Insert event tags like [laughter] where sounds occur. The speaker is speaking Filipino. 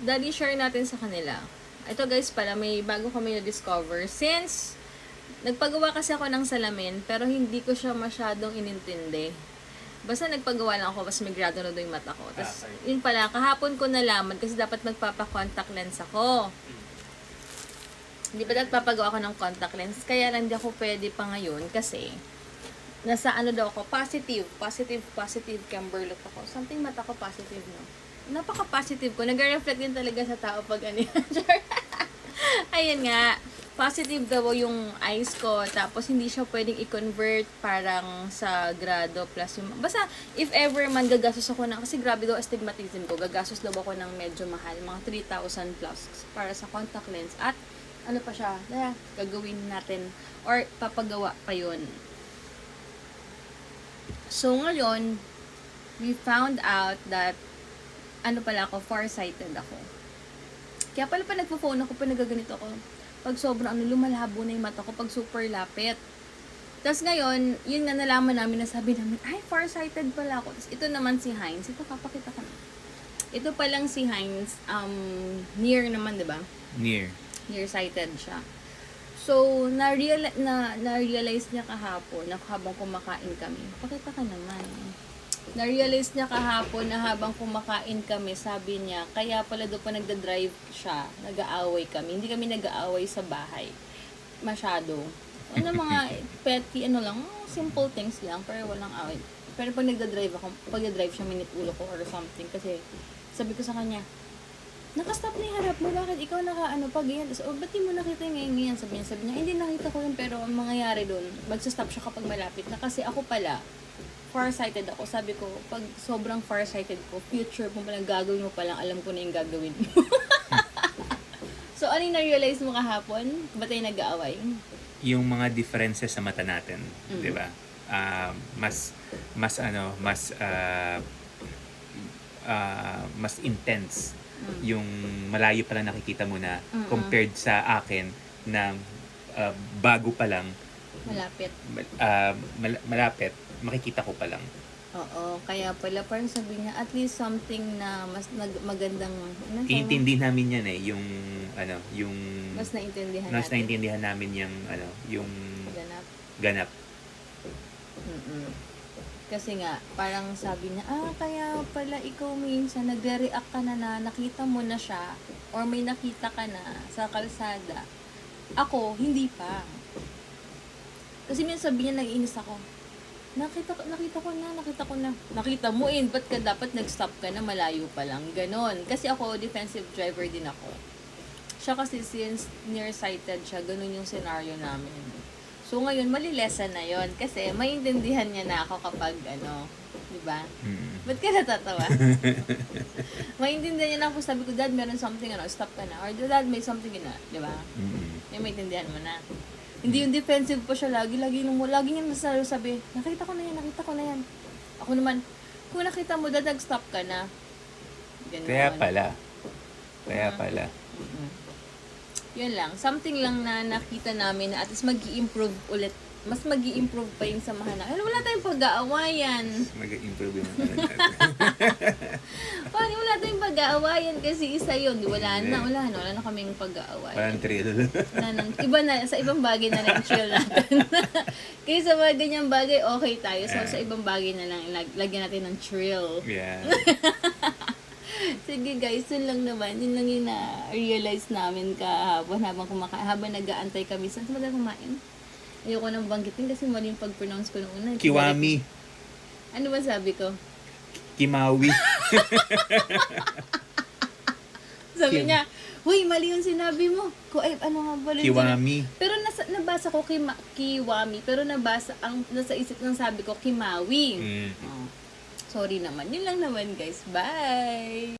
daddy share natin sa kanila. Ito guys pala, may bago kami na-discover. Since, nagpagawa kasi ako ng salamin, pero hindi ko siya masyadong inintindi. Basta nagpagawa lang ako, mas may grado na doon yung mata ko. Tapos, Ah, yun pala, kahapon ko nalaman kasi dapat magpapa-contact lens ako. Hindi ba dapat papagawa ako ng contact lens? Kaya lang hindi ako pwede pa ngayon kasi nasa ano daw ako, positive, positive, positive camberlot ako. Something mata ko positive, no? Napaka-positive ko. Nag-reflect din talaga sa tao pag ano yan. [laughs] Ayun nga. Positive daw yung eyes ko. Tapos, hindi siya pwedeng i-convert parang sa grado plus yung... Basta, if ever man gagastos ako ng... Kasi grabe daw astigmatism ko. Gagastos daw ako ng medyo mahal. Mga 3,000 plus para sa contact lens. At, ano pa siya? Eh, gagawin natin. Or, papagawa pa yun. So, ngayon, we found out that ano pala ako, farsighted ako. Kaya pala pa nagpo-phone ako, pa nagaganito ako. Pag sobrang ano, lumalabo na yung mata ko, pag super lapit. Tapos ngayon, yun nga nalaman namin na sabi namin, ay, farsighted pala ako. Tapos ito naman si Heinz. Ito, papakita ko na. Ito palang si Heinz, um, near naman, di ba? Near. nearsighted siya. So, na-real, na, na-realize niya kahapon na habang kumakain kami. Pakita ka naman. Na-realize niya kahapon na habang kumakain kami, sabi niya, kaya pala doon pa nagda-drive siya, nag-aaway kami. Hindi kami nag-aaway sa bahay. Masyado. Ano [laughs] mga petty, ano lang, simple things lang, pero walang away. Pero pag nagda-drive ako, pag nagda-drive siya, minute ulo ko or something. Kasi, sabi ko sa kanya, nakastop na yung harap mo, bakit ikaw naka ano pag yan? So, oh, ba't di mo nakita yung ngayon ngayon? Sabi niya, sabi niya, hindi nakita ko yun, pero ang mangyayari doon, magsastop siya kapag malapit na. Kasi ako pala, farsighted ako. Sabi ko, pag sobrang farsighted ko, future mo palang gagawin mo palang, alam ko na yung gagawin mo. [laughs] so, ano yung na-realize mo kahapon? Ba't tayo nag-aaway? Yung mga differences sa mata natin, Mm. 'di ba? Ah, mas mas ano, mas ah, ah, mas intense Mm. yung malayo pa lang nakikita mo na Mm-mm. compared sa akin na ah, bago pa lang Malapit. mal- ah, mal- malapit makikita ko pa lang. Oo, kaya pala parang sabi niya, at least something na mas nag- magandang, ano, Iintindi namin yan eh, yung ano, yung mas naintindihan mas natin. naintindihan namin yung ano, yung Ganap. ganap. Mm-mm. Kasi nga, parang sabi niya, ah, kaya pala ikaw minsan nagre-react ka na na nakita mo na siya or may nakita ka na sa kalsada. Ako, hindi pa. Kasi minsan sabi niya, nag-iinis ako. Nakita, ko- nakita ko na, nakita ko na. Nakita mo eh, ba't ka dapat nag-stop ka na malayo pa lang? Ganon. Kasi ako, defensive driver din ako. Siya kasi since nearsighted siya, ganun yung scenario namin. So ngayon, malilesa na yon kasi maintindihan niya na ako kapag ano, di ba? Mm. Ba't ka natatawa? [laughs] maintindihan niya na ako, sabi ko, Dad, meron something, ano, stop ka na. Or, Dad, may something na, di ba? Mm. Yung maintindihan mo na. Hindi yung defensive pa siya lagi, lagi nung lagi niya nasasabi sabi, nakita ko na yan, nakita ko na yan. Ako naman, kung nakita mo, Dad, nag-stop ka na. Ganun. Kaya pala. Kaya pala. Mm-mm. Yun lang. Something lang na nakita namin na at least mag improve ulit. Mas mag improve pa yung samahan na. Ano, wala tayong pag-aawayan. Mag-improve yung ano natin. Paano wala tayong pag-aawayan kasi isa yun. Wala na, wala na. Wala na kaming pag-aawayan. Parang thrill. Na. Iba na, sa ibang bagay na lang chill natin. [laughs] Kasi sa mga ganyang bagay, okay tayo. So, sa ibang bagay na lang, lag- lagyan natin ng thrill. yeah. [laughs] Sige guys, yun lang naman. Yun lang yung na-realize namin kahapon habang kumakain. Habang nag-aantay kami. Saan tayo kumain? Ayoko nang banggitin kasi mali yung pag-pronounce ko noong una. Kiwami. Ano ba sabi ko? Kimawi. [laughs] Sabi Kim. niya, Huy, mali yung sinabi mo. Ko, ay, ano nga ba? Kiwami. Pero nasa, nabasa ko kima, kiwami. Pero nabasa, ang nasa isip ng sabi ko, kimawi. Mm. Oh. Sorry naman. Yun lang naman guys. Bye!